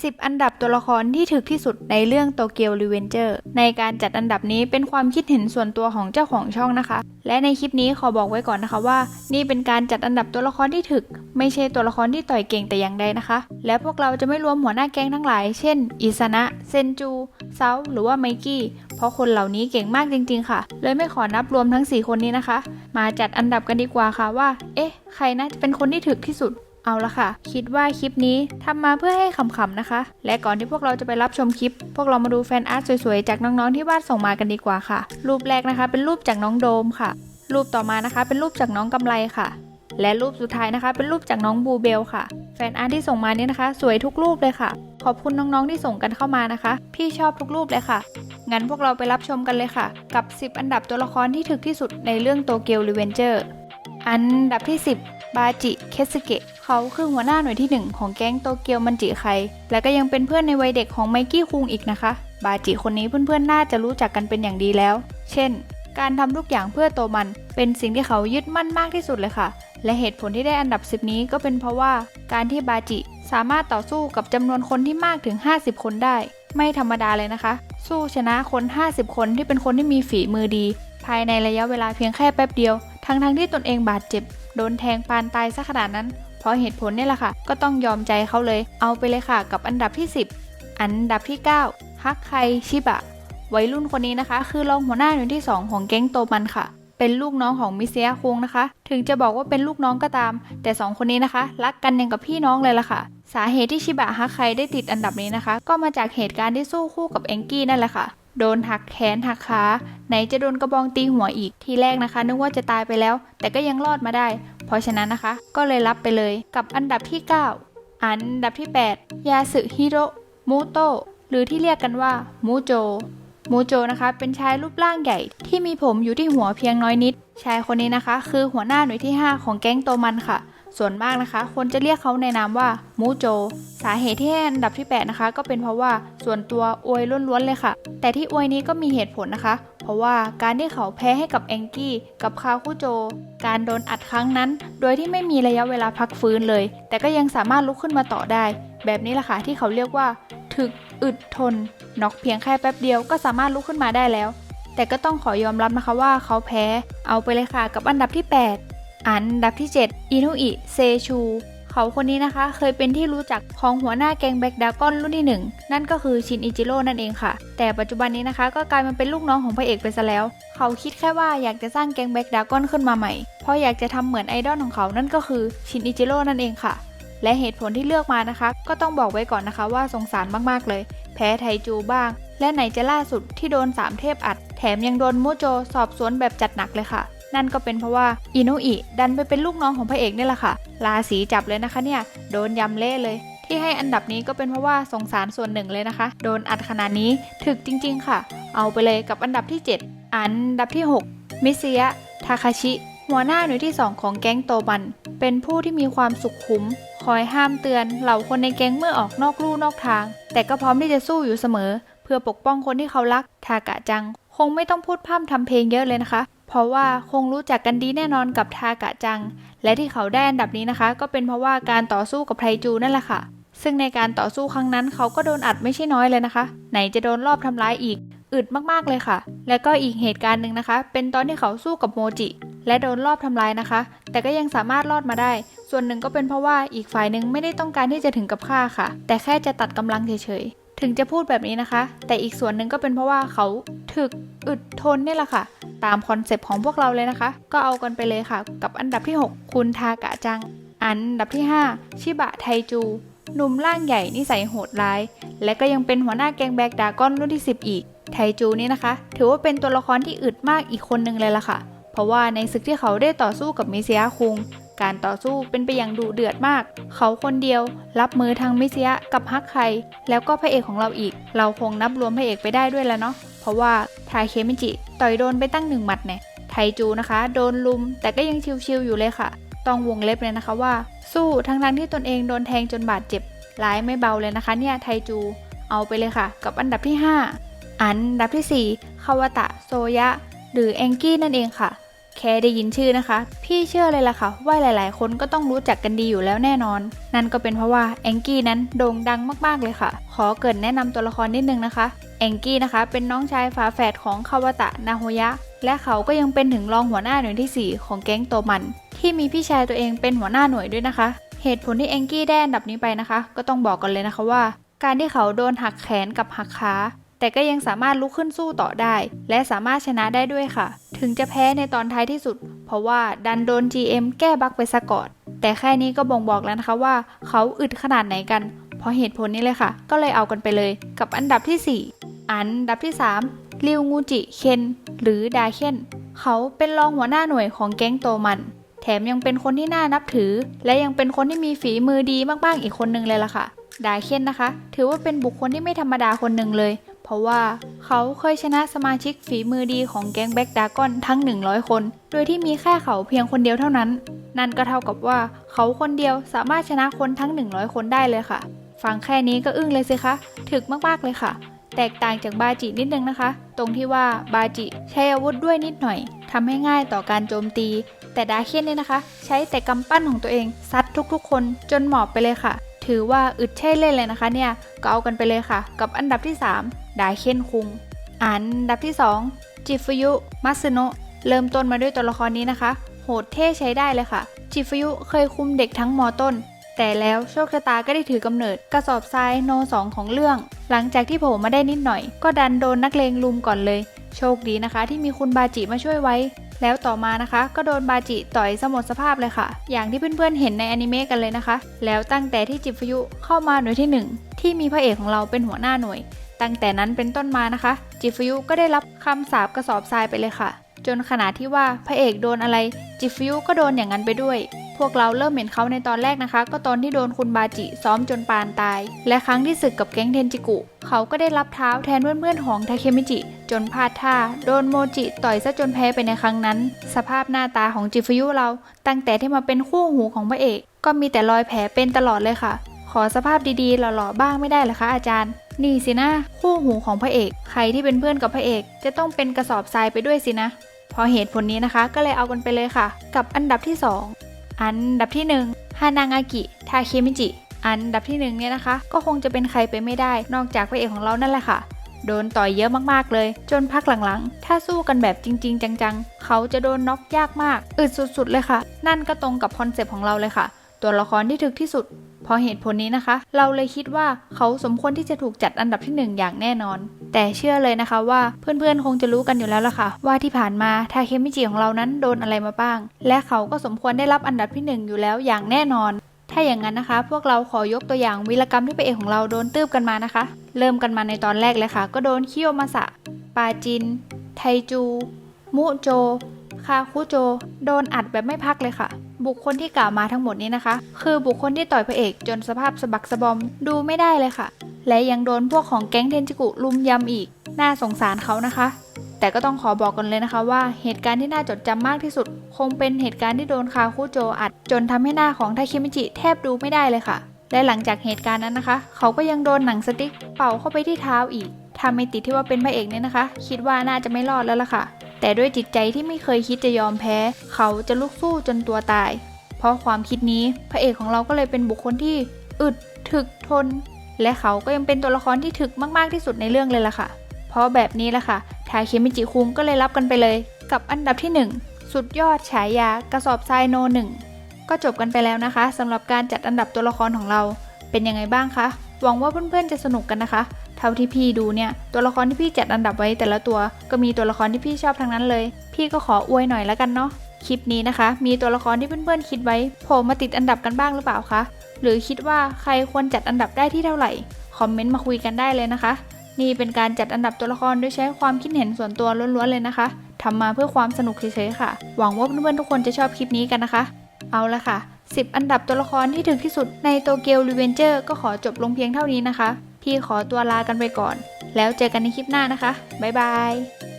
10 อันดับตัวละครที่ถึกที่สุดในเรื่องโตเกียวรีเวนเจอร์ในการจัดอันดับนี้เป็นความคิดเห็นส่วนตัวของเจ้าของช่องนะคะ และในคลิปนี้ขอบอกไว้ก่อนนะคะว่า นี่เป็นการจัดอันดับตัวละครที่ถึก ไม่ใช่ตัวละครที่ต่อยเก่งแต่อย่างใดนะคะ และพวกเราจะไม่รวมหัวหน้าแก๊งทั้งหลาย เช่น อิซานะ เซนจู เซาหรือว่าไมกี้เพราะคนเหล่านี้เก่งมากจริง ๆ ค่ะ เลยไม่ขอนับรวมทั้ง 4 คนนี้นะคะ มาจัดอันดับกันดีกว่าค่ะว่า เอ๊ะ ใครนะจะเป็นคนที่ถึกที่สุด เอาละค่ะ คิดว่าคลิปนี้ทำมาเพื่อให้ขำๆนะคะ และก่อนที่พวกเราจะไปรับชมคลิป พวกเรามาดูแฟนอาร์ตสวยๆ จากน้องๆที่วาดส่งมากันดีกว่าค่ะ รูปแรกนะคะ เป็นรูปจากน้องโดมค่ะ รูปต่อมานะคะ เป็นรูปจากน้องกำไรค่ะ และรูปสุดท้ายนะคะ เป็นรูปจากน้องบูเบลค่ะ แฟนอาร์ตที่ส่งมานี้นะคะ สวยทุกรูปเลยค่ะ ขอบคุณน้องๆที่ส่งกันเข้ามานะคะ พี่ชอบทุกรูปเลยค่ะ งั้นพวกเราไปรับชมกันเลยค่ะ กับ 10 อันดับตัวละครที่ถึกที่สุดในเรื่องโตเกียวรีเวนเจอร์ อันดับที่ 10 บาจิ เคสเกะ เขาคือหัวหน้าหน่วยที่ 1 ของแก๊งโตเกียวมันจิไคและก็ยังเป็นเพื่อนในวัยเด็กของไมกี้คุงอีกนะคะ บาจิคนนี้เพื่อนๆน่าจะรู้จักกันเป็นอย่างดีแล้ว เช่น การทำทุกอย่างเพื่อโตมัน เป็นสิ่งที่เขายึดมั่นมากที่สุดเลยค่ะ และเหตุผลที่ได้อันดับ 10 นี้ก็เป็นเพราะว่า การที่บาจิสามารถต่อสู้กับจำนวนคนที่มากถึง 50 คนได้ ไม่ธรรมดาเลยนะคะ สู้ชนะคน 50 คนที่เป็นคนที่มีฝีมือดี ภายในระยะเวลาเพียงแค่แป๊บเดียว ทั้งๆทที่ตนเองบาดเจ็บโดนแทงปานตายซะขนาดนั้น เพราะเหตุผลนี่แหละค่ะ ก็ต้องยอมใจเขาเลย เอาไปเลยค่ะ กับอันดับที่ 10 อันดับที่ 9ฮักไคชิบะ วัยรุ่นคนนี้นะคะ คือรองหัวหน้าหน่วยที่ 2 ของแก๊งโตมันค่ะ เป็นลูกน้องของมิเซียคุงนะคะ ถึงจะบอกว่าเป็นลูกน้องก็ตาม แต่ 2 คนนี้นะคะ รักกันอย่างกับพี่น้องเลยล่ะค่ะ สาเหตุที่ชิบะฮักไคได้ติดอันดับนี้นะคะ ก็มาจากเหตุการณ์ที่สู้คู่กับแองกี้นั่นแหละค่ะ โดนหักแขนหักขาไหนจะโดนกระบองตีหัวอีกทีแรกนะคะ นึกว่าจะตายไปแล้ว แต่ก็ยังรอดมาได้ เพราะฉะนั้นนะคะ ก็เลยรับไปเลยกับอันดับที่ 9 อันดับที่ 8 ยาสึฮิโรมูโตหรือที่เรียกกันว่ามูโจมูโจนะคะ เป็นชายรูปร่างใหญ่ ที่มีผมอยู่ที่หัวเพียงน้อยนิด ชายคนนี้นะคะ คือหัวหน้าหน่วยที่ 5 ของแก๊งโตมันค่ะ ส่วนมากนะคะ คนจะเรียกเขาในนามว่ามูโจ สาเหตุที่ให้อันดับที่ 8 นะคะ ก็เป็นเพราะว่าส่วนตัวอวยล้วนๆเลยค่ะ แต่ที่อวยนี้ก็มีเหตุผลนะคะ เพราะว่าการที่เขาแพ้ให้กับแองกี้กับคาคุโจ การโดนอัดครั้งนั้น โดยที่ไม่มีระยะเวลาพักฟื้นเลย แต่ก็ยังสามารถลุกขึ้นมาต่อได้ แบบนี้แหละค่ะที่เขาเรียกว่า ถึกอึดทนน็อกเพียงแค่แป๊บเดียวก็สามารถลุกขึ้นมาได้แล้ว แต่ก็ต้องขอยอมรับนะคะว่าเขาแพ้ เอาไปเลยค่ะกับอันดับที่ 8 อันดับที่ 7 อินุอิเซชู เขาคนนี้นะคะ เคยเป็นที่รู้จักของหัวหน้าแกงแบ็กดากอนรุ่นที่ 1 นั่นก็คือชินอิจิโร่นั่นเองค่ะ แต่ปัจจุบันนี้นะคะ ก็กลายมาเป็นลูกน้องของพระเอกไปซะแล้ว เขาคิดแค่ว่าอยากจะสร้างแกงแบ็กดากอนขึ้นมาใหม่ เพราะอยากจะทำเหมือนไอดอลของเขานั่นก็คือชินอิจิโร่นั่นเองค่ะ และเหตุผลที่เลือกมานะคะ ก็ต้องบอกไว้ก่อนนะคะว่าสงสารมากๆเลย แพ้ไทจูบ้าง และไหนจะล่าสุดที่โดนสามเทพอัด แถมยังโดนมูโจสอบสวนแบบจัดหนักเลยค่ะ นั่นก็เป็นเพราะว่าอินุอิดันไปเป็นลูกน้องของพระเอกนี่แหละค่ะ ราศีจับเลยนะคะเนี่ย โดนยำเละเลย ที่ให้อันดับนี้ก็เป็นเพราะว่าสงสารส่วนหนึ่งเลยนะคะ โดนอัดขนาดนี้ถึกจริง ๆ ค่ะ เอาไปเลยกับอันดับที่ 7 อันดับที่ 6 มิเซียทาคาชิ หัวหน้าหน่วยที่ 2 ของแก๊งโตบัน เป็นผู้ที่มีความสุขขุม คอยห้ามเตือนเหล่าคนในแก๊งเมื่อออกนอกลู่นอกทาง แต่ก็พร้อมที่จะสู้อยู่เสมอ เพื่อปกป้องคนที่เขารักทากะจัง คงไม่ต้องพูดพร่ำทำเพลงเยอะเลยนะคะ เพราะว่าคงรู้จักกันดีแน่นอนกับทากะจัง และที่เขาได้อันดับนี้นะคะ ก็เป็นเพราะว่าการต่อสู้กับไทจูนั่นแหละค่ะ ซึ่งในการต่อสู้ครั้งนั้นเขาก็โดนอัดไม่ใช่น้อยเลยนะคะ ไหนจะโดนรอบทำร้ายอีก อึดมากๆเลยค่ะ และก็อีกเหตุการณ์หนึ่งนะคะ เป็นตอนที่เขาสู้กับโมจิ และโดนรอบทำร้ายนะคะ แต่ก็ยังสามารถรอดมาได้ ส่วนหนึ่งก็เป็นเพราะว่าอีกฝ่ายหนึ่งไม่ได้ต้องการที่จะถึงกับฆ่าค่ะ แต่แค่จะตัดกำลังเฉยๆถึงจะพูดแบบนี้นะคะ แต่อีกส่วนหนึ่งก็เป็นเพราะว่าเขาถึกอึดทนนี่แหละค่ะ ตามคอนเซปต์ของพวกเราเลยนะคะ ก็เอากันไปเลยค่ะ กับอันดับที่ 6 คุณทากะจัง อันดับที่ 5 ชิบะไทจู หนุ่มร่างใหญ่นิสัยโหดร้าย และก็ยังเป็นหัวหน้าแกงแบกดากอนรุ่นที่ 10 อีก ไทจูนี่นะคะ ถือว่าเป็นตัวละครที่อึดมากอีกคนหนึ่งเลยล่ะค่ะ เพราะว่าในศึกที่เขาได้ต่อสู้กับมิเซียคุงการต่อสู้เป็นไปอย่างดุเดือดมาก เขาคนเดียวรับมือทางมิเซียกับฮักไคแล้วก็พระเอกของเราอีก เราคงนับรวมพระเอกไปได้ด้วยแล้วเนาะ เพราะว่า ทาเคมิจิ ต่อยโดนไปตั้งหนึ่งหมัดเนี่ยไทจูนะคะ โดนลุม แต่ก็ยังชิวๆอยู่เลยค่ะ ต้องวงเล็บเลยนะคะว่า สู้ทั้งทั้งๆที่ตนเองโดนแทงจนบาดเจ็บร้ายไม่เบาเลยนะคะเนี่ยไทจูเอาไปเลยค่ะ กับอันดับที่ 5 อันดับที่ 4 คาวตะโซยะ หรือแองกี้นั่นเองค่ะ เคค่ได้ยินชื่อนะคะ พี่เชื่อเลยล่ะค่ะ ว่าหลาย ๆ คนก็ต้องรู้จักกันดีอยู่แล้วแน่นอน นั่นก็เป็นเพราะว่าแองกี้นั้นโด่งดังมาก ๆ เลยค่ะ ขอเกรินแนะนำตัวละครนิดนึงนะคะ แองกี้นะคะ เป็นน้องชายฝาแฝดของคาวตะนาโฮยะ และเขาก็ยังเป็นถึงรองหัวหน้าหน่วยที่ 4 ของแก๊งโตมัน ที่มีพี่ชายตัวเองเป็นหัวหน้าหน่วยด้วยนะคะ เหตุผลที่แองกี้ได้อันดับนี้ไปนะคะ ก็ต้องบอกกันเลยนะคะว่า การที่เขาโดนหักแขนกับหักขาแต่ก็ยังสามารถลุกขึ้นสู้ต่อได้ และสามารถชนะได้ด้วยค่ะ ถึงจะแพ้ในตอนท้ายที่สุด เพราะว่าดันโดน GM แก้บั๊กไปซะก่อน แต่แค่นี้ก็บ่งบอกแล้วนะคะว่าเขาอึดขนาดไหนกัน เพราะเหตุผลนี้เลยค่ะ ก็เลยเอากันไปเลย กับอันดับที่ 4 อันดับที่ 3 ริวงูจิ เคน หรือดาเคนเขาเป็นรองหัวหน้าหน่วยของแก๊งโตมัน แถมยังเป็นคนที่น่านับถือ และยังเป็นคนที่มีฝีมือดีมากๆอีกคนนึงเลยล่ะค่ะ ดาเคนนะคะ ถือว่าเป็นบุคคลที่ไม่ธรรมดาคนหนึ่งเลย เพราะว่า เขาเคยชนะสมาชิกฝีมือดีของแก๊งแบ็กดากอนทั้ง 100 คน โดยที่มีแค่เขาเพียงคนเดียวเท่านั้น นั่นก็เท่ากับว่าเขาคนเดียวสามารถชนะคนทั้ง 100 คนได้เลยค่ะ ฟังแค่นี้ก็อึ้งเลยสิคะ ถึกมากๆเลยค่ะ แตกต่างจากบาจินิดนึงนะคะ ตรงที่ว่าบาจิใช้อาวุธด้วยนิดหน่อยทำให้ง่ายต่อการโจมตี แต่ดาเคนเนี่ยนะคะ ใช้แต่กำปั้นของตัวเองซัดทุกๆ คนจนหมอบไปเลยค่ะ ถือว่าอึดใช่เล่นเลยนะคะเนี่ย ก็เอากันไปเลยค่ะ กับอันดับที่ 3 ดาเคนคุง อันดับที่ 2 จิฟยุ มัสโนะเริ่มต้นมาด้วยตัวละครนี้นะคะ โหดเท่ใช้ได้เลยค่ะ จิฟยุเคยคุมเด็กทั้งมอต้น แต่แล้วโชคชะตาก็ได้ถือกำเนิดกระสอบทรายโนสองของเรื่อง หลังจากที่โผล่มาได้นิดหน่อย ก็ดันโดนนักเลงลุมก่อนเลย โชคดีนะคะ ที่มีคุณบาจิมาช่วยไว้ แล้วต่อมานะคะ ก็โดนบาจิต่อยสมดสภาพเลยค่ะ อย่างที่เพื่อนๆเห็นในอนิเมะกันเลยนะคะ แล้วตั้งแต่ที่จิฟยุเข้ามาหน่วยที่หนึ่งที่มีพระเอกของเราเป็นหัวหน้าหน่วย ตั้งแต่นั้นเป็นต้นมานะคะ จิฟยุก็ได้รับคำสาปกระสอบทรายไปเลยค่ะ จนขนาดที่ว่าพระเอกโดนอะไรจิฟยุก็โดนอย่างนั้นไปด้วย พวกเราเริ่มเห็นเขาในตอนแรกนะคะ ก็ตอนที่โดนคุณบาจิซ้อมจนปานตาย และครั้งที่ศึกกับแก๊งเทนจิกุ เขาก็ได้รับเท้าแทนเพื่อนๆของทาเคมิจิ จนพลาดท่า โดนโมจิต่อยซะจนแพ้ไปในครั้งนั้น สภาพหน้าตาของจิฟยุเรา ตั้งแต่ที่มาเป็นคู่หูของพระเอก ก็มีแต่รอยแผลเป็นตลอดเลยค่ะ ขอสภาพดีๆหล่อๆบ้างไม่ได้หรอคะอาจารย์นี่สินะคู่หูของพระเอก ใครที่เป็นเพื่อนกับพระเอก จะต้องเป็นกระสอบทรายไปด้วยสินะ พราะเหตุผลนี้นะคะก็เลยเอากันไปเลยค่ะ กับอันดับที่ 2 อันดับที่ 1 ฮานางากิทาเคมิจิ อันดับที่1เนี่ยนะคะ ก็คงจะเป็นใครไปไม่ได้ นอกจากพระเอกของเรานั่นแหละค่ะ โดนต่อยเยอะมากๆเลย จนพักหลังๆ ถ้าสู้กันแบบจริง ๆ จังๆ เขาจะโดนน็อกยากมากอึดสุด ๆ เลยค่ะ นั่นก็ตรงกับคอนเซปต์ของเราเลยค่ะ ตัวละครที่ถึกที่สุดพราะเหตุผลนี้นะคะ เราเลยคิดว่าเขาสมควรที่จะถูกจัดอันดับที่หนึ่งอย่างแน่นอน แต่เชื่อเลยนะคะว่าเพื่อนๆคงจะรู้กันอยู่แล้วล่ะค่ะ ว่าที่ผ่านมาทาเคมิจิของเรานั้นโดนอะไรมาบ้าง และเขาก็สมควรได้รับอันดับที่หนึ่งอยู่แล้วอย่างแน่นอน ถ้าอย่างนั้นนะคะ พวกเราขอยกตัวอย่างวีรกรรมที่พระเอกของเราโดนตืบกันมานะคะ เริ่มกันมาในตอนแรกเลยค่ะ ก็โดนคิโยมาสะปาจิน ไทจู มุโจ คาคุโจ โดนอัดแบบไม่พักเลยค่ะ บุคคลที่กล่าวมาทั้งหมดนี้นะคะ คือบุคคลที่ต่อยพระเอกจนสภาพสะบักสะบอมดูไม่ได้เลยค่ะ และยังโดนพวกของแก๊งเทนจิกุลุมยำอีก น่าสงสารเขานะคะ แต่ก็ต้องขอบอกกันเลยนะคะว่าเหตุการณ์ที่น่าจดจำมากที่สุด คงเป็นเหตุการณ์ที่โดนคาคุโจอัด จนทำให้หน้าของไทคิมิจิแทบดูไม่ได้เลยค่ะ และหลังจากเหตุการณ์นั้นนะคะ เขาก็ยังโดนหนังสติ๊กเป่าเข้าไปที่เท้าอีกถ้าไม่ติดที่ว่าเป็นพระเอกเนี่ยนะคะ คิดว่าน่าจะไม่รอดแล้วล่ะค่ะ แต่ด้วยจิตใจที่ไม่เคยคิดจะยอมแพ้ เขาจะลุกสู้จนตัวตาย เพราะความคิดนี้พระเอกของเราก็เลยเป็นบุคคลที่อึดถึกทน และเขาก็ยังเป็นตัวละครที่ถึกมากๆที่สุดในเรื่องเลยล่ะค่ะ เพราะแบบนี้แหละค่ะทาเคมิจิคุงก็เลยรับกันไปเลย กับอันดับที่ 1 สุดยอดฉายากระสอบทรายโนหนึ่งก็จบกันไปแล้วนะคะสำหรับการจัดอันดับตัวละครของเรา เป็นยังไงบ้างคะหวังว่าเพื่อนๆจะสนุกกันนะคะ เท่าที่พี่ดูเนี่ยตัวละครที่พี่จัดอันดับไว้แต่ละตัว ก็มีตัวละครที่พี่ชอบทั้งนั้นเลย พี่ก็ขออวยหน่อยแล้วกันเนาะคลิปนี้นะคะ มีตัวละครที่เพื่อนๆคิดไว้โผล่มาติดอันดับกันบ้างหรือเปล่าคะ หรือคิดว่าใครควรจัดอันดับได้ที่เท่าไหร่ คอมเมนต์มาคุยกันได้เลยนะคะ นี่เป็นการจัดอันดับตัวละครโดยใช้ความคิดเห็นส่วนตัวล้วนๆเลยนะคะทำมาเพื่อความสนุกเฉยๆค่ะ หวังว่าเพื่อนๆทุกคนจะชอบคลิปนี้กันนะคะ เอาละค่ะ 10 อันดับตัวละครที่ถึงที่สุดในโตเกียวรีเวนเจอร์ก็ขอจบลงเพียงเท่านี้นะคะ พี่ขอตัวลากันไปก่อน แล้วเจอกันในคลิปหน้านะคะ บ๊ายบาย